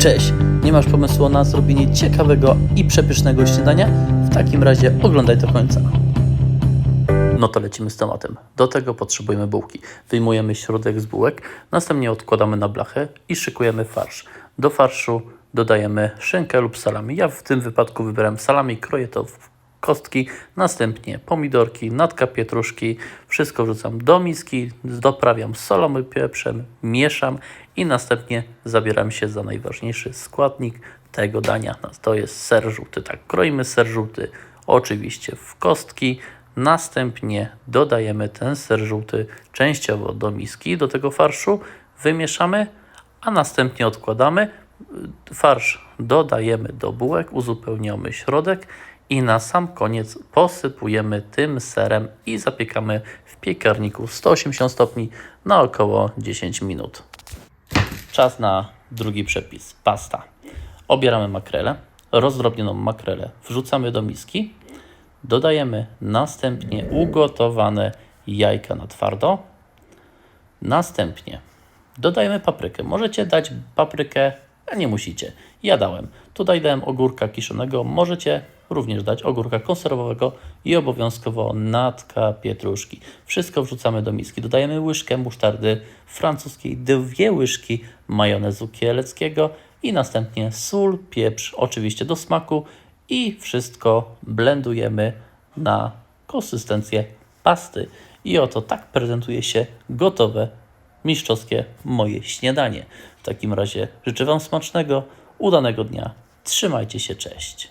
Cześć! Nie masz pomysłu na zrobienie ciekawego i przepysznego śniadania? W takim razie oglądaj do końca. No to lecimy z tematem. Do tego potrzebujemy bułki. Wyjmujemy środek z bułek, następnie odkładamy na blachę i szykujemy farsz. Do farszu dodajemy szynkę lub salami. Ja w tym wypadku wybieram salami, kroję to w kostki, następnie pomidorki, natka pietruszki, wszystko wrzucam do miski, doprawiam solą i pieprzem, mieszam i następnie zabieram się za najważniejszy składnik tego dania. No, To jest ser żółty. Tak, kroimy ser żółty oczywiście w kostki, następnie dodajemy ten ser żółty częściowo do miski, do tego farszu, wymieszamy, a następnie odkładamy. Farsz dodajemy do bułek, uzupełniamy środek i na sam koniec posypujemy tym serem i zapiekamy w piekarniku 180 stopni na około 10 minut. Czas na drugi przepis. Pasta. Obieramy makrelę, rozdrobnioną makrelę wrzucamy do miski, dodajemy następnie ugotowane jajka na twardo, następnie dodajemy paprykę. Możecie dać paprykę, a nie musicie. Ja dałem. Tutaj dałem ogórka kiszonego, możecie również dać ogórka konserwowego i obowiązkowo natka pietruszki. Wszystko wrzucamy do miski. Dodajemy łyżkę musztardy francuskiej, dwie łyżki majonezu kieleckiego i następnie sól, pieprz, oczywiście do smaku i wszystko blendujemy na konsystencję pasty. I oto tak prezentuje się gotowe mistrzowskie moje śniadanie. W takim razie życzę Wam smacznego, udanego dnia. Trzymajcie się, cześć.